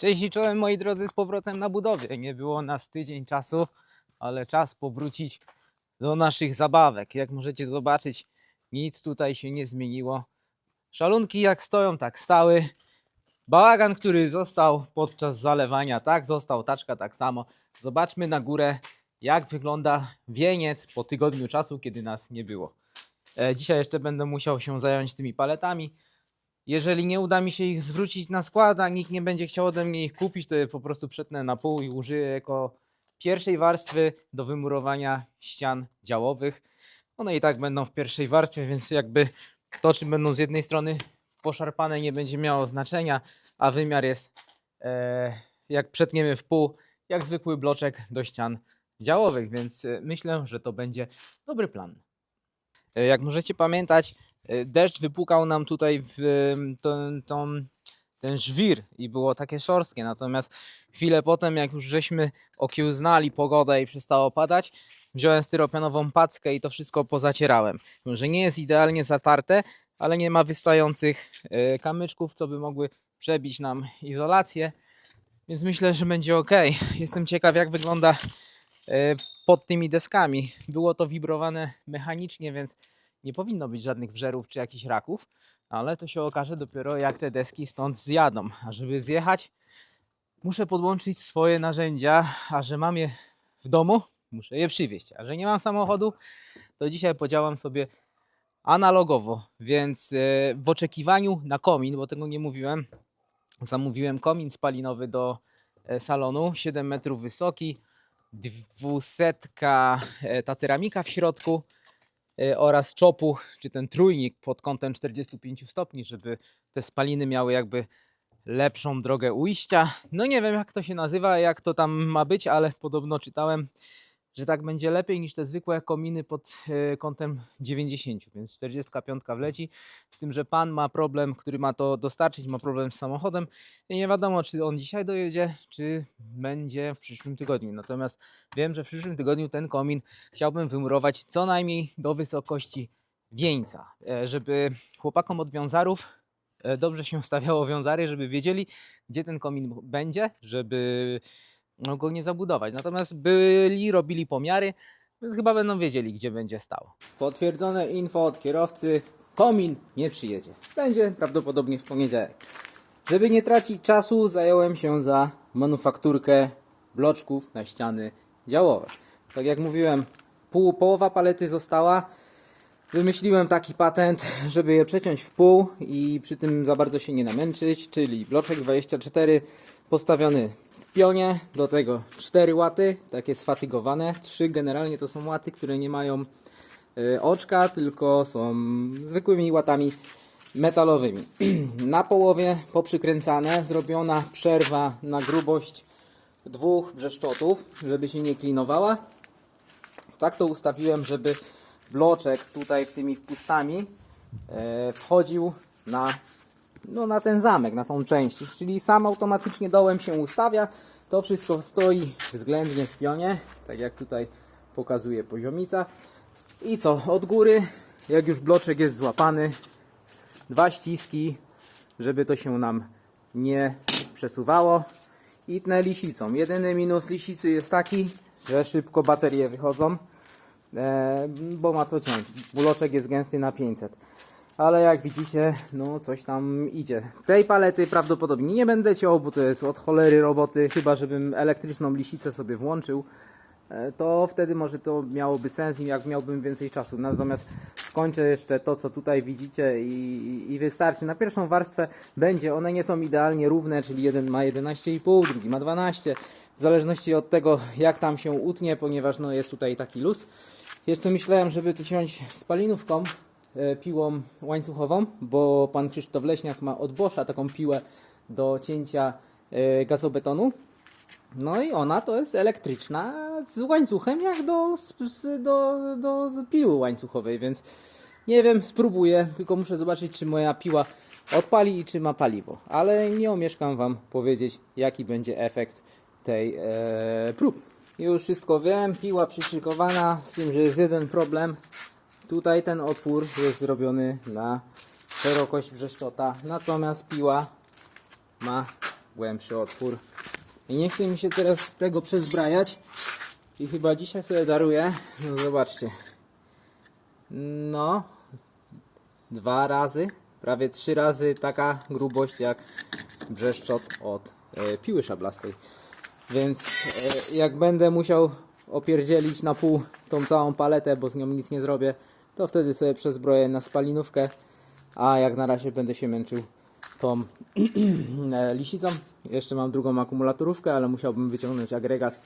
Cześć i czołem moi drodzy z powrotem na budowie. Nie było nas tydzień czasu, ale czas powrócić do naszych zabawek. Jak możecie zobaczyć, nic tutaj się nie zmieniło. Szalunki jak stoją, tak stały. Bałagan, który został podczas zalewania, tak został. Taczka tak samo. Zobaczmy na górę, jak wygląda wieniec po tygodniu czasu, kiedy nas nie było. E, Dzisiaj jeszcze będę musiał się zająć tymi paletami. Jeżeli nie uda mi się ich zwrócić na skład, a nikt nie będzie chciał ode mnie ich kupić, to je po prostu przetnę na pół i użyję jako pierwszej warstwy do wymurowania ścian działowych. One i tak będą w pierwszej warstwie, więc jakby to, czy będą z jednej strony poszarpane, nie będzie miało znaczenia, a wymiar jest, e, jak przetniemy w pół, jak zwykły bloczek do ścian działowych, więc e, myślę, że to będzie dobry plan. E, Jak możecie pamiętać, deszcz wypukał nam tutaj w tą, tą, ten żwir i było takie szorstkie. Natomiast chwilę potem, jak już żeśmy okiełznali pogodę i przestało padać, wziąłem styropianową packę i to wszystko pozacierałem. Może nie jest idealnie zatarte, ale nie ma wystających e, kamyczków, co by mogły przebić nam izolację. Więc myślę, że będzie ok. Jestem ciekaw, jak wygląda e, pod tymi deskami. Było to wibrowane mechanicznie, więc nie powinno być żadnych wżerów czy jakichś raków, ale to się okaże dopiero jak te deski stąd zjadą. A żeby zjechać, muszę podłączyć swoje narzędzia, a że mam je w domu, muszę je przywieźć. A że nie mam samochodu, to dzisiaj podziałam sobie analogowo, więc e, w oczekiwaniu na komin, bo tego nie mówiłem, zamówiłem komin spalinowy do e, salonu, 7 metrów wysoki, dwusetka, e, ta ceramika w środku oraz czopuch, czy ten trójnik pod kątem 45 stopni, żeby te spaliny miały jakby lepszą drogę ujścia. No nie wiem jak to się nazywa, jak to tam ma być, ale podobno czytałem, że tak będzie lepiej niż te zwykłe kominy pod e, kątem 90, więc 45 wleci. Z tym, że pan ma problem, który ma to dostarczyć, ma problem z samochodem i nie wiadomo, czy on dzisiaj dojedzie, czy będzie w przyszłym tygodniu. Natomiast wiem, że w przyszłym tygodniu ten komin chciałbym wymurować co najmniej do wysokości wieńca, e, żeby chłopakom od wiązarów e, dobrze się stawiało wiązary, żeby wiedzieli, gdzie ten komin będzie, żeby go nie zabudować. Natomiast byli, robili pomiary, więc chyba będą wiedzieli, gdzie będzie stał. Potwierdzone info od kierowcy, komin nie przyjedzie. Będzie prawdopodobnie w poniedziałek. Żeby nie tracić czasu, zająłem się za manufakturkę bloczków na ściany działowe. Tak jak mówiłem, pół, połowa palety została. Wymyśliłem taki patent, żeby je przeciąć w pół i przy tym za bardzo się nie namęczyć, czyli bloczek 24 postawiony w pionie, do tego 4 łaty, takie sfatygowane, 3 generalnie to są łaty, które nie mają e, oczka, tylko są zwykłymi łatami metalowymi. Na połowie poprzykręcane, zrobiona przerwa na grubość dwóch brzeszczotów, żeby się nie klinowała. Tak to ustawiłem, żeby bloczek tutaj tymi wpustami e, wchodził na, no, na ten zamek, na tą część. Czyli sam automatycznie dołem się ustawia. To wszystko stoi względnie w pionie, tak jak tutaj pokazuje poziomica. I co, od góry, jak już bloczek jest złapany, dwa ściski, żeby to się nam nie przesuwało. I tnę lisicą. Jedyny minus lisicy jest taki, że szybko baterie wychodzą, e, bo ma co ciąć. Bloczek jest gęsty na 500. Ale jak widzicie, no coś tam idzie. Tej palety prawdopodobnie nie będę ciął, bo to jest od cholery roboty, chyba żebym elektryczną lisicę sobie włączył e, to wtedy może to miałoby sens i jak miałbym więcej czasu. Natomiast skończę jeszcze to, co tutaj widzicie i, i wystarczy. Na pierwszą warstwę będzie, one nie są idealnie równe, czyli jeden ma 11,5, drugi ma 12, w zależności od tego, jak tam się utnie, ponieważ no, jest tutaj taki luz. Jeszcze myślałem, żeby to ciąć spalinówką, piłą łańcuchową, bo pan Krzysztof Leśniak ma od Boscha taką piłę do cięcia e, gazobetonu. No i ona to jest elektryczna z łańcuchem jak do, do, do piły łańcuchowej, więc nie wiem, spróbuję, tylko muszę zobaczyć czy moja piła odpali i czy ma paliwo. Ale nie omieszkam Wam powiedzieć jaki będzie efekt tej e, próby. Już wszystko wiem, piła przyszykowana, z tym, że jest jeden problem. Tutaj ten otwór jest zrobiony na szerokość brzeszczota, natomiast piła ma głębszy otwór. I nie chce mi się teraz tego przezbrajać. I chyba dzisiaj sobie daruję. No zobaczcie. No. Dwa razy, prawie trzy razy taka grubość jak brzeszczot od e, piły szablastej. Więc e, jak będę musiał opierdzielić na pół tą całą paletę, bo z nią nic nie zrobię, to wtedy sobie przezbroję na spalinówkę. A jak na razie będę się męczył tą e, lisicą. Jeszcze mam drugą akumulatorówkę, ale musiałbym wyciągnąć agregat.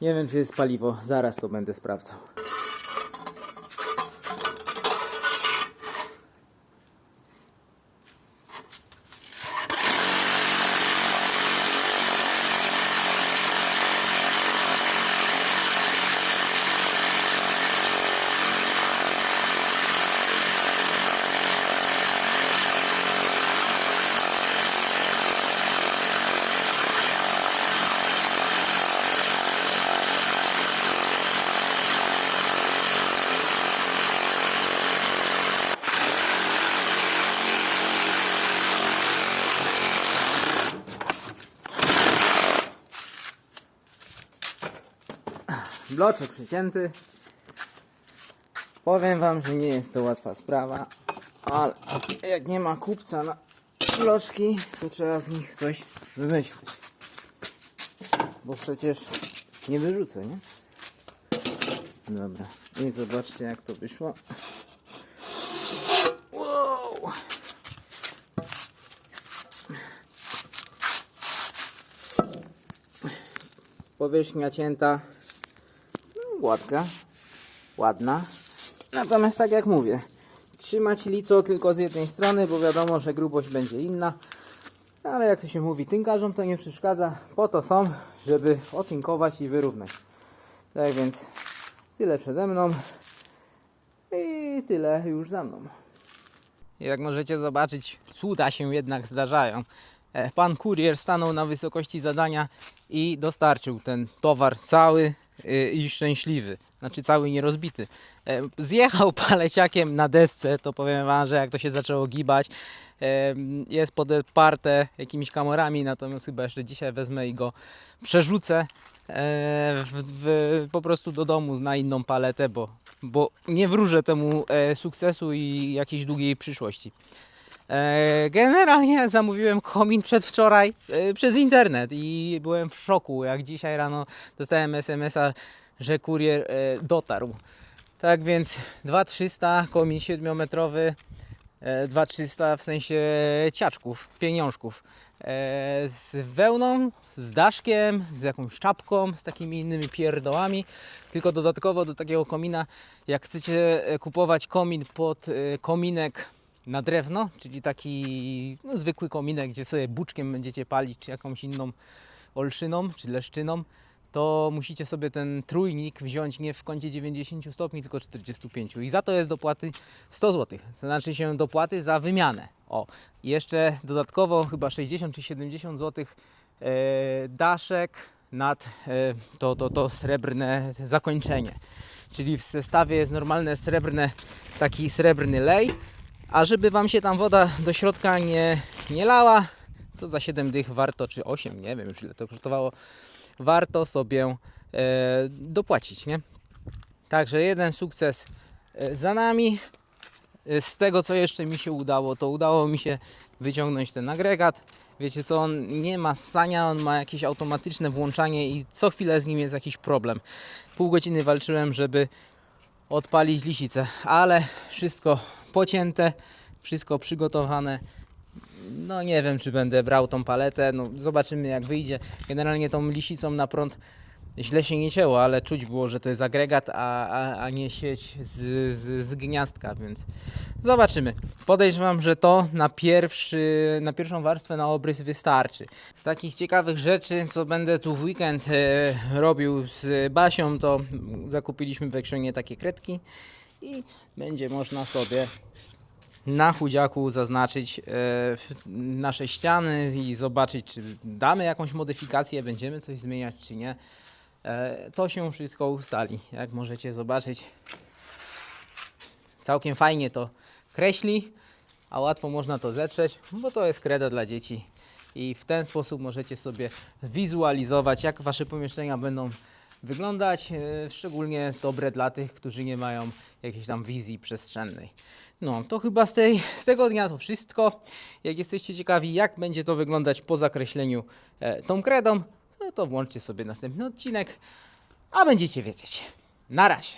Nie wiem, czy jest paliwo. Zaraz to będę sprawdzał. Bloczek przycięty. Powiem wam, że nie jest to łatwa sprawa, ale jak nie ma kupca na bloczki, to trzeba z nich coś wymyślić. Bo przecież nie wyrzucę, nie? Dobra. I zobaczcie jak to wyszło. Wow! Powierzchnia cięta gładka, ładna. Natomiast tak jak mówię, trzymać lico tylko z jednej strony, bo wiadomo, że grubość będzie inna. Ale jak to się mówi, tynkarzom to nie przeszkadza. Po to są, żeby otynkować i wyrównać. Tak więc tyle przede mną i tyle już za mną. Jak możecie zobaczyć, cuda się jednak zdarzają. E, Pan kurier stanął na wysokości zadania i dostarczył ten towar cały i szczęśliwy. Znaczy cały nierozbity. E, Zjechał paleciakiem na desce, to powiem wam, że jak to się zaczęło gibać, jest podeparte jakimiś kamerami, natomiast chyba jeszcze dzisiaj wezmę i go przerzucę e, w, w, po prostu do domu na inną paletę, bo, bo nie wróżę temu e, sukcesu i jakiejś długiej przyszłości. E, Generalnie zamówiłem komin przedwczoraj e, przez internet i byłem w szoku, jak dzisiaj rano dostałem SMS-a, że kurier e, dotarł. Tak więc 2300, komin 7-metrowy, e, 2300 w sensie ciaczków, pieniążków. Z wełną, z daszkiem, z jakąś czapką, z takimi innymi pierdołami. Tylko dodatkowo do takiego komina, jak chcecie kupować komin pod kominek na drewno, czyli taki no, zwykły kominek, gdzie sobie buczkiem będziecie palić, czy jakąś inną olszyną, czy leszczyną, to musicie sobie ten trójnik wziąć nie w kącie 90 stopni, tylko 45. I za to jest dopłaty 100 zł. Znaczy się dopłaty za wymianę. O, jeszcze dodatkowo chyba 60 czy 70 zł e, daszek nad e, to, to, to srebrne zakończenie. Czyli w zestawie jest normalne srebrne, taki srebrny lej, a żeby Wam się tam woda do środka nie, nie lała, to za 7 dych warto, czy 8, nie wiem już ile to kosztowało, warto sobie e, dopłacić, nie? Także jeden sukces e, za nami. E, Z tego co jeszcze mi się udało, to udało mi się wyciągnąć ten agregat. Wiecie co, on nie ma ssania, on ma jakieś automatyczne włączanie i co chwilę z nim jest jakiś problem. Pół godziny walczyłem, żeby odpalić lisicę, ale wszystko pocięte, wszystko przygotowane. No nie wiem, czy będę brał tą paletę, no zobaczymy jak wyjdzie. Generalnie tą lisicą na prąd źle się nie cięło, ale czuć było, że to jest agregat, a, a, a nie sieć z, z, z gniazdka, więc zobaczymy. Podejrzewam, że to na, pierwszy, na pierwszą warstwę na obrys wystarczy. Z takich ciekawych rzeczy, co będę tu w weekend e, robił z Basią, to zakupiliśmy w Ekrzonie takie kredki i będzie można sobie na chudziaku zaznaczyć e, nasze ściany i zobaczyć, czy damy jakąś modyfikację, będziemy coś zmieniać, czy nie. E, to się wszystko ustali, jak możecie zobaczyć. Całkiem fajnie to kreśli, a łatwo można to zetrzeć, bo to jest kreda dla dzieci i w ten sposób możecie sobie wizualizować, jak wasze pomieszczenia będą wyglądać. e, Szczególnie dobre dla tych, którzy nie mają jakiejś tam wizji przestrzennej. No, to chyba z, tej, z tego dnia to wszystko. Jak jesteście ciekawi, jak będzie to wyglądać po zakreśleniu e, tą kredą, no to włączcie sobie następny odcinek, a będziecie wiedzieć. Na razie.